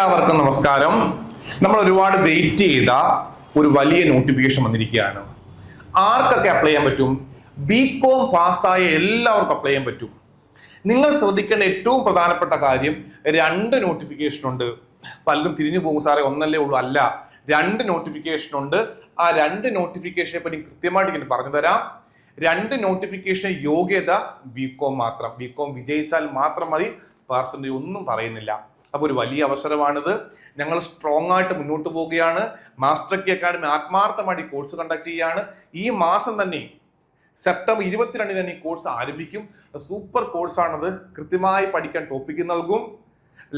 എല്ലാവർക്കും നമസ്കാരം. നമ്മൾ ഒരുപാട് വെയിറ്റ് ചെയ്ത ഒരു വലിയ നോട്ടിഫിക്കേഷൻ വന്നിരിക്കുകയാണ്. ആർക്കൊക്കെ അപ്ലൈ ചെയ്യാൻ പറ്റും? ബി കോം പാസ്സായ എല്ലാവർക്കും അപ്ലൈ ചെയ്യാൻ പറ്റും. നിങ്ങൾ ശ്രദ്ധിക്കേണ്ട ഏറ്റവും പ്രധാനപ്പെട്ട കാര്യം രണ്ട് നോട്ടിഫിക്കേഷൻ ഉണ്ട്. പലരും തിരിഞ്ഞു പോകും സാറേ ഒന്നല്ലേ ഉള്ളൂ. അല്ല രണ്ട് നോട്ടിഫിക്കേഷൻ ഉണ്ട്. ആ രണ്ട് നോട്ടിഫിക്കേഷനെ പറ്റി കൃത്യമായിട്ട് ഇങ്ങനെ പറഞ്ഞു തരാം. രണ്ട് നോട്ടിഫിക്കേഷൻ യോഗ്യത ബി കോം മാത്രം. ബി കോം വിജയിച്ചാൽ മാത്രം മതി. പേഴ്സന്റേജ് ഒന്നും പറയുന്നില്ല. അപ്പോൾ ഒരു വലിയ അവസരമാണിത്. ഞങ്ങൾ സ്ട്രോങ് ആയിട്ട് മുന്നോട്ട് പോവുകയാണ്. മാസ്റ്റർ കി അക്കാഡമി ആത്മാർത്ഥമായിട്ട് ഈ കോഴ്സ് കണ്ടക്ട് ചെയ്യുകയാണ്. ഈ മാസം തന്നെ സെപ്റ്റംബർ ഇരുപത്തിരണ്ടിന് തന്നെ ഈ കോഴ്സ് ആരംഭിക്കും. സൂപ്പർ കോഴ്സാണത് കൃത്യമായി പഠിക്കാൻ ടോപ്പിക്ക് നൽകും.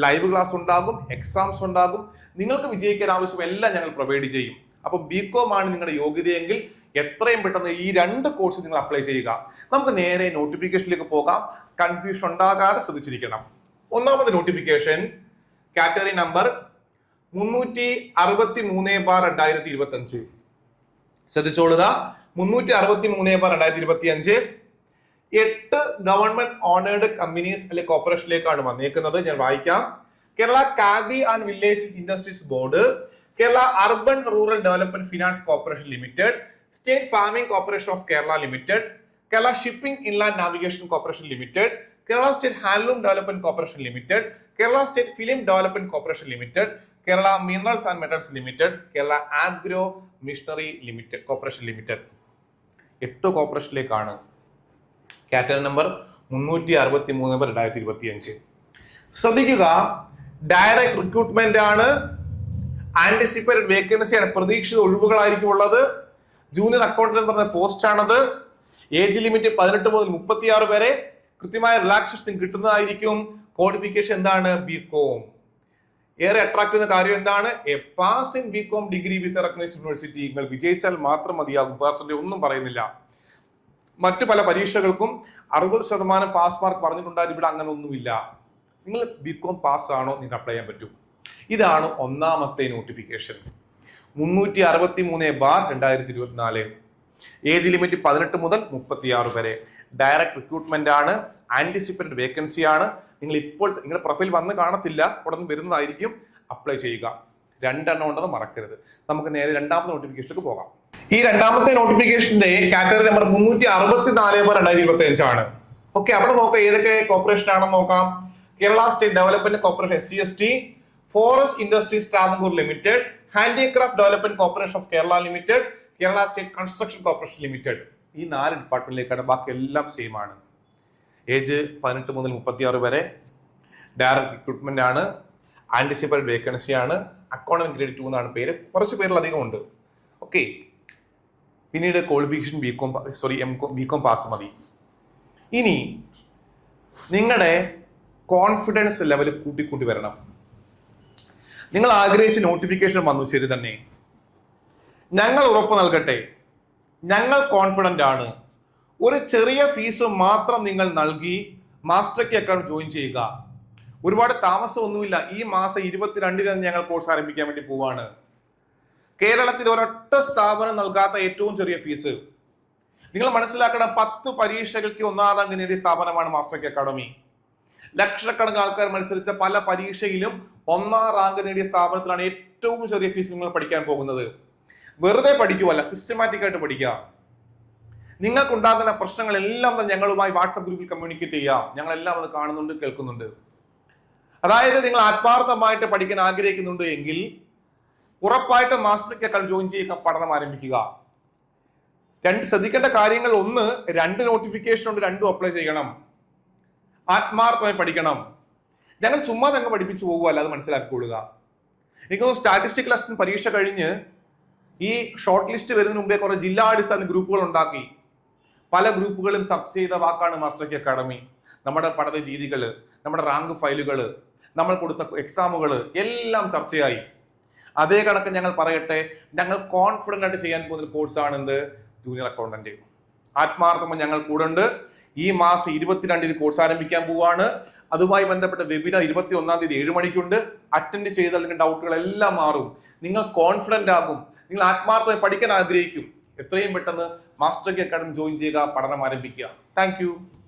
ലൈവ് ക്ലാസ് ഉണ്ടാകും. എക്സാംസ് ഉണ്ടാകും. നിങ്ങൾക്ക് വിജയിക്കാൻ ആവശ്യം എല്ലാം ഞങ്ങൾ പ്രൊവൈഡ് ചെയ്യും. അപ്പോൾ ബി കോം ആണ് നിങ്ങളുടെ യോഗ്യതയെങ്കിൽ എത്രയും പെട്ടെന്ന് ഈ രണ്ട് കോഴ്സ് നിങ്ങൾ അപ്ലൈ ചെയ്യുക. നമുക്ക് നേരെ നോട്ടിഫിക്കേഷനിലേക്ക് പോകാം. കൺഫ്യൂഷൻ ഉണ്ടാകാതെ ശ്രദ്ധിച്ചിരിക്കണം. ഒന്നാമത് നോട്ടിഫിക്കേഷൻ കാറ്റഗറി നമ്പർ മുന്നൂറ്റി അറുപത്തി മൂന്ന് ബാർ രണ്ടായിരത്തി ഇരുപത്തി അഞ്ച് ശ്രദ്ധിച്ചോളുക. മുന്നൂറ്റി അറുപത്തി മൂന്ന് ബാർ രണ്ടായിരത്തി ഇരുപത്തി അഞ്ച് എട്ട് ഗവൺമെന്റ് ഓണേഡ് കമ്പനീസ് അല്ലെ കോർപ്പറേഷനിലേക്കാണ് വന്നേക്കുന്നത്. ഞാൻ വായിക്കാം. Kerala Khadi and village industries board Kerala urban rural development finance corporation limited state farming corporation of Kerala limited Kerala shipping inland navigation corporation limited Kerala state handloom development corporation limited Kerala state film development corporation limited Kerala minerals and metals limited Kerala agro machinery limited corporation limited എട്ട് കോർപ്പറേഷനിലേക്കാണ് category number മുന്നൂറ്റി അറുപത്തി മൂന്ന് number രണ്ടായിരത്തി ഇരുപത്തി അഞ്ച് ശ്രദ്ധിക്കുക direct recruitment ആണ്. ആന്റിസിപ്പേറ്റഡ് വേക്കൻസി ആണ്. പ്രതീക്ഷിത ഒഴിവുകളായിരിക്കും ഉള്ളത്. ജൂനിയർ അക്കൗണ്ടന്റ് പറഞ്ഞ പോസ്റ്റ് ആണത്. ഏജ് ലിമിറ്റ് പതിനെട്ട് മുതൽ മുപ്പത്തിയാറ് വരെ. കൃത്യമായ റിലാക്സേഷൻ കിട്ടുന്നതായിരിക്കും. ക്വാളിഫിക്കേഷൻ എന്താണ്? ബി കോം ഏറെ അട്രാക്ട് ചെയ്യുന്ന കാര്യം എന്താണ്? A pass in B com degree with recognised university നിങ്ങൾ വിജയിച്ചാൽ മാത്രം മതിയാകും. പേഴ്സന്റെ ഒന്നും പറയുന്നില്ല. മറ്റു പല പരീക്ഷകൾക്കും അറുപത് ശതമാനം പാസ് മാർക്ക് പറഞ്ഞിട്ടുണ്ടായാലും ഇവിടെ അങ്ങനെ ഒന്നുമില്ല നിങ്ങൾ ബി കോം പാസ് ആണോ? നിങ്ങൾക്ക് അപ്ലൈ ചെയ്യാൻ പറ്റും. ഇതാണ് ഒന്നാമത്തെ നോട്ടിഫിക്കേഷൻ മുന്നൂറ്റി അറുപത്തി മൂന്ന് ബാർ രണ്ടായിരത്തി ഇരുപത്തിനാല് ഏജ് ലിമിറ്റ് പതിനെട്ട് മുതൽ മുപ്പത്തിയാറ് വരെ. ഡയറക്ട് റിക്രൂട്ട്മെന്റ് ആണ് ആന്റിസിപ്പേറ്റഡ് വേക്കൻസി ആണ്. നിങ്ങൾ ഇപ്പോൾ നിങ്ങളുടെ പ്രൊഫൈൽ വന്ന് കാണത്തില്ല ഉടൻ വരുന്നതായിരിക്കും. അപ്ലൈ ചെയ്യുക. രണ്ടെണ്ണം ഉണ്ടെന്ന് മറക്കരുത്. നമുക്ക് നേരെ രണ്ടാമത്തെ നോട്ടിഫിക്കേഷനിലേക്ക് പോകാം. ഈ രണ്ടാമത്തെ നോട്ടിഫിക്കേഷന്റെ കാറ്റഗറി നമ്പർ മുന്നൂറ്റി അറുപത്തി നാല് ബാർ രണ്ടായിരത്തി ഇരുപത്തി അഞ്ചാണ് ഓക്കെ അവിടെ നോക്കാം ഏതൊക്കെ കോർപ്പറേഷൻ ആണെന്ന് നോക്കാം. Kerala state development corporation S C S T forest industries Travancore limited handicraft development corporation of Kerala limited Kerala state construction corporation limited ഈ നാല് ഡിപ്പാർട്ട്മെന്റിലേക്കാണ് ബാക്കി എല്ലാം സെയിം ആണ്. ഏജ് പതിനെട്ട് മുതൽ മുപ്പത്തിയാറ് വരെ ഡയറക്ട് റിക്രൂട്ട്മെന്റ് ആണ്. ആന്റിസിപ്പേറ്റഡ് വേക്കൻസി ആണ്. അക്കൗണ്ടിംഗ് ഗ്രേഡ് ടു എന്നാണ് പേര്. കുറച്ച് പേരിലധികം ഉണ്ട്. ഓക്കെ പിന്നീട് qualification B com sorry M com B com pass മതി. ഇനി നിങ്ങളുടെ കോൺഫിഡൻസ് ലെവൽ കൂട്ടിക്കൂട്ടി വരണം. നിങ്ങൾ ആഗ്രഹിച്ച നോട്ടിഫിക്കേഷൻ വന്നു ശരി തന്നെ. ഞങ്ങൾ ഉറപ്പ് നൽകട്ടെ. ഞങ്ങൾ കോൺഫിഡന്റ് ആണ്. ഒരു ചെറിയ ഫീസ് മാത്രം നിങ്ങൾ നൽകി മാസ്റ്റർ കി ജോയിൻ ചെയ്യുക. ഒരുപാട് താമസമൊന്നുമില്ല. ഈ മാസം ഇരുപത്തിരണ്ടിന് ഞങ്ങൾ കോഴ്സ് ആരംഭിക്കാൻ വേണ്ടി പോവാണ്. കേരളത്തിൽ ഒരൊറ്റ സ്ഥാപനം നൽകാത്ത ഏറ്റവും ചെറിയ ഫീസ് നിങ്ങൾ മനസ്സിലാക്കണം പത്ത് പരീക്ഷകൾക്ക് ഒന്നാം റാങ്ക് നേടിയ സ്ഥാപനമാണ് മാസ്റ്റർ കി അക്കാഡമി ലക്ഷക്കണക്കിന് ആൾക്കാർ മത്സരിച്ച പല പരീക്ഷയിലും ഒന്നാം റാങ്ക് നേടിയ സ്ഥാപനത്തിലാണ് ഏറ്റവും ചെറിയ ഫീസ് നിങ്ങൾ പഠിക്കാൻ പോകുന്നത്. വെറുതെ പഠിക്കുവല്ല സിസ്റ്റമാറ്റിക് ആയിട്ട് പഠിക്കുക. നിങ്ങൾക്കുണ്ടാകുന്ന പ്രശ്നങ്ങളെല്ലാം തന്നെ ഞങ്ങളുമായി വാട്സപ്പ് ഗ്രൂപ്പിൽ കമ്മ്യൂണിക്കേറ്റ് ചെയ്യാം ഞങ്ങളെല്ലാം അത് കാണുന്നുണ്ട് കേൾക്കുന്നുണ്ട്. അതായത് നിങ്ങൾ ആത്മാർത്ഥമായിട്ട് പഠിക്കാൻ ആഗ്രഹിക്കുന്നുണ്ട് എങ്കിൽ ഉറപ്പായിട്ട് മാസ്റ്റർ അക്കാൾ ജോയിൻ ചെയ്യുക പഠനം ആരംഭിക്കുക. രണ്ട് ശ്രദ്ധിക്കേണ്ട കാര്യങ്ങൾ ഒന്ന് രണ്ട് നോട്ടിഫിക്കേഷൻ ഉണ്ട് രണ്ടും അപ്ലൈ ചെയ്യണം. ആത്മാർത്ഥമായി പഠിക്കണം. ഞങ്ങൾ ചുമ്മാ തന്നെ പഠിപ്പിച്ചു പോകുക അല്ലാതെ മനസ്സിലാക്കിക്കൊള്ളുക. എനിക്ക് സ്റ്റാറ്റിസ്റ്റിക് അസിസ്റ്റന്റ് പരീക്ഷ കഴിഞ്ഞ് ഈ ഷോർട്ട് ലിസ്റ്റ് വരുന്നതിന് മുമ്പേ കുറെ ജില്ലാടിസ്ഥാന ഗ്രൂപ്പുകൾ ഉണ്ടാക്കി. പല ഗ്രൂപ്പുകളും ചർച്ച ചെയ്ത വാക്കാണ് മാസ്റ്റർ അക്കാഡമി. നമ്മുടെ പഠന രീതികൾ നമ്മുടെ റാങ്ക് ഫയലുകൾ നമ്മൾ കൊടുത്ത എക്സാമുകൾ എല്ലാം ചർച്ചയായി. അതേ കണക്ക് ഞങ്ങൾ പറയട്ടെ ഞങ്ങൾ കോൺഫിഡന്റ് ആയിട്ട് ചെയ്യാൻ പോകുന്ന കോഴ്സാണ് എന്ത്? ജൂനിയർ അക്കൗണ്ടന്റ് ആത്മാർത്ഥമ ഞങ്ങൾ കൂടെ ഉണ്ട് ഈ മാസം ഇരുപത്തിരണ്ടിന് കോഴ്സ് ആരംഭിക്കാൻ പോവാണ്. അതുമായി ബന്ധപ്പെട്ട വെബിനാർ ഇരുപത്തി ഒന്നാം തീയതി ഏഴ് മണിക്കുണ്ട്. അറ്റൻഡ് ചെയ്താൽ അല്ലെങ്കിൽ ഡൗട്ടുകൾ എല്ലാം മാറും. നിങ്ങൾ കോൺഫിഡന്റ് ആകും. നിങ്ങൾ ആത്മാർത്ഥമായി പഠിക്കാൻ ആഗ്രഹിക്കും. എത്രയും പെട്ടെന്ന് മാസ്റ്റർ അക്കാഡമി ജോയിൻ ചെയ്യുക പഠനം ആരംഭിക്കുക. താങ്ക്